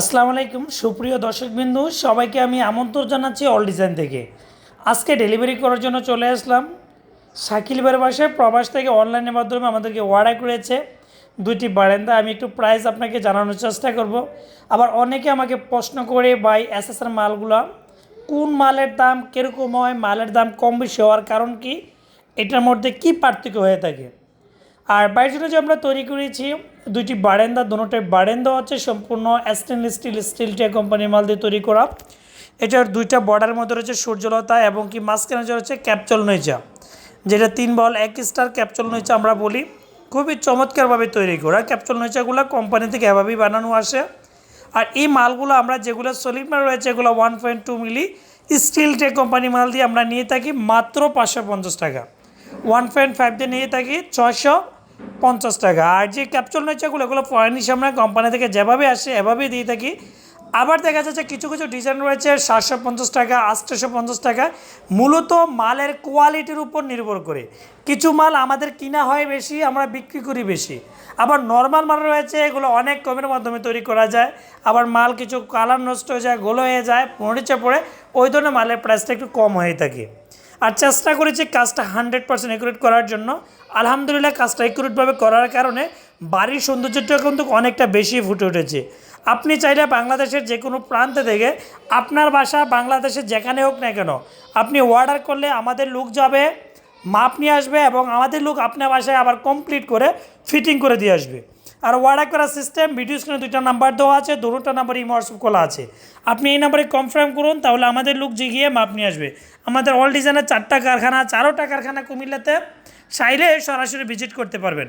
আসসালামু আলাইকুম, সুপ্রিয় দর্শকবিন্দু, সবাইকে আমি আমন্ত্রণ জানাচ্ছি অল ডিজাইন থেকে। আজকে ডেলিভারি করার জন্য চলে আসলাম। শাকিল বাসায় প্রবাস থেকে অনলাইনের মাধ্যমে আমাদেরকে অর্ডার করেছে। দুইটি বারান্দা, আমি একটু প্রাইস আপনাকে জানানোর চেষ্টা করব। আবার অনেকে আমাকে প্রশ্ন করে বাই এসএসআর মালগুলো কোন মালের দাম কীরকম হয়? মালের দাম কম বেশি হওয়ার কারণ কি? এটার মধ্যে কি পার্থক্য হয়ে থাকে? আর বাইরের জন্য যে আমরা তৈরি করেছি, দুইটি বারেন্দা দুটোটাই বারেন্দা হচ্ছে সম্পূর্ণ স্টেনলেস স্টিল স্টিল স্টিলটা কোম্পানির মাল দিয়ে তৈরি করা। এটার দুইটা বর্ডারের মধ্যে রয়েছে সূর্যলতা এবং কি মাঝখানে হচ্ছে ক্যাপচল নৈচা যেটা তিন বল, এক স্টার ক্যাপচল নৈচা আমরা বলি। খুবই চমৎকারভাবে তৈরি করা। ক্যাপচল নৈচাগুলো কোম্পানি থেকে এভাবেই বানানো আসে। আর এই মালগুলো আমরা যেগুলো সলিড মাল রয়েছে, এগুলো one point two milli steel টে কোম্পানি মাল দিয়ে আমরা নিয়ে থাকি মাত্র পাঁচশো পঞ্চাশ টাকা। ওয়ান পয়েন্ট ফাইভ দিয়ে নিয়ে থাকি ছয়শো পঞ্চাশ টাকা। আর যে ক্যাপচুল নৈচাগুলো এগুলো ফরেন হিসাবে আমরা কোম্পানি থেকে যেভাবে আসে, এভাবেই দিয়ে থাকি। আবার দেখা যাচ্ছে কিছু কিছু ডিজাইন রয়েছে, সাতশো পঞ্চাশ টাকা আটশোশো পঞ্চাশ টাকা, মূলত মালের কোয়ালিটির উপর নির্ভর করে। কিছু মাল আমাদের কিনা হয় বেশি, আমরা বিক্রি করি বেশি। আবার নর্মাল মাল রয়েছে, এগুলো অনেক কমের মাধ্যমে তৈরি করা যায়। আবার মাল কিছু কালার নষ্ট হয়ে যায়, গোলো হয়ে যায়, মরিচে পড়ে, ওই ধরনের মালের প্রাইসটা একটু কম হয়ে থাকে। আর চেষ্টা করেছি কাজটা হান্ড্রেড পার্সেন্ট একুরেট করার জন্য। আলহামদুলিল্লাহ কাজটা একুরেটভাবে করার কারণে বাড়ির সৌন্দর্যটা কিন্তু অনেকটা বেশি ফুটে উঠেছে। আপনি চাইলে বাংলাদেশের যে কোনো প্রান্তে থেকে আপনার বাসা বাংলাদেশের যেখানে হোক না কেন, আপনি অর্ডার করলে আমাদের লোক যাবে, মাপ নিয়ে আসবে এবং আমাদের লোক আপনার বাসায় আবার কমপ্লিট করে ফিটিং করে দিয়ে আসবে। আর অর্ডার করার সিস্টেম ভিডিও স্ক্রিনে দুইটা নাম্বার দেওয়া আছে দুটোটা নাম্বার ইমো হোয়াটসঅ্যাপ খোলা আছে। আপনি এই নাম্বারে কনফার্ম করুন, তাহলে আমাদের লোক যে গিয়ে মাপ নিয়ে আসবে। আমাদের অল ডিজাইনের চারটা কারখানা চারোটা কারখানা কুমিল্লাতে, চাইলে সরাসরি ভিজিট করতে পারবেন।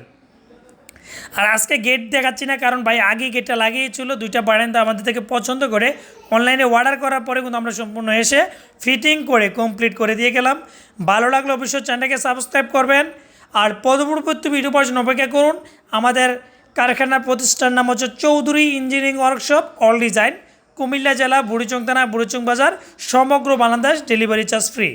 আর আজকে গেট দেখাচ্ছি না, কারণ ভাই আগে গেটটা লাগিয়েছিল, দুইটা বারান্দা আমাদের থেকে পছন্দ করে। অনলাইনে অর্ডার করার পরে কিন্তু আমরা সম্পূর্ণ এসে ফিটিং করে কমপ্লিট করে দিয়ে গেলাম। ভালো লাগলে অবশ্যই চ্যানেলটাকে সাবস্ক্রাইব করবেন। আর পদপূর্ববর্তী ভিডিও জন্য অপেক্ষা করুন। আমাদের কারখানার প্রতিষ্ঠান নাম হচ্ছে Chowdhury engineering workshop all design, Comilla জেলা, বুড়িচং থানা, বুড়িচং বাজার, সমগ্র বাংলাদেশ ডেলিভারি চার্জ ফ্রি।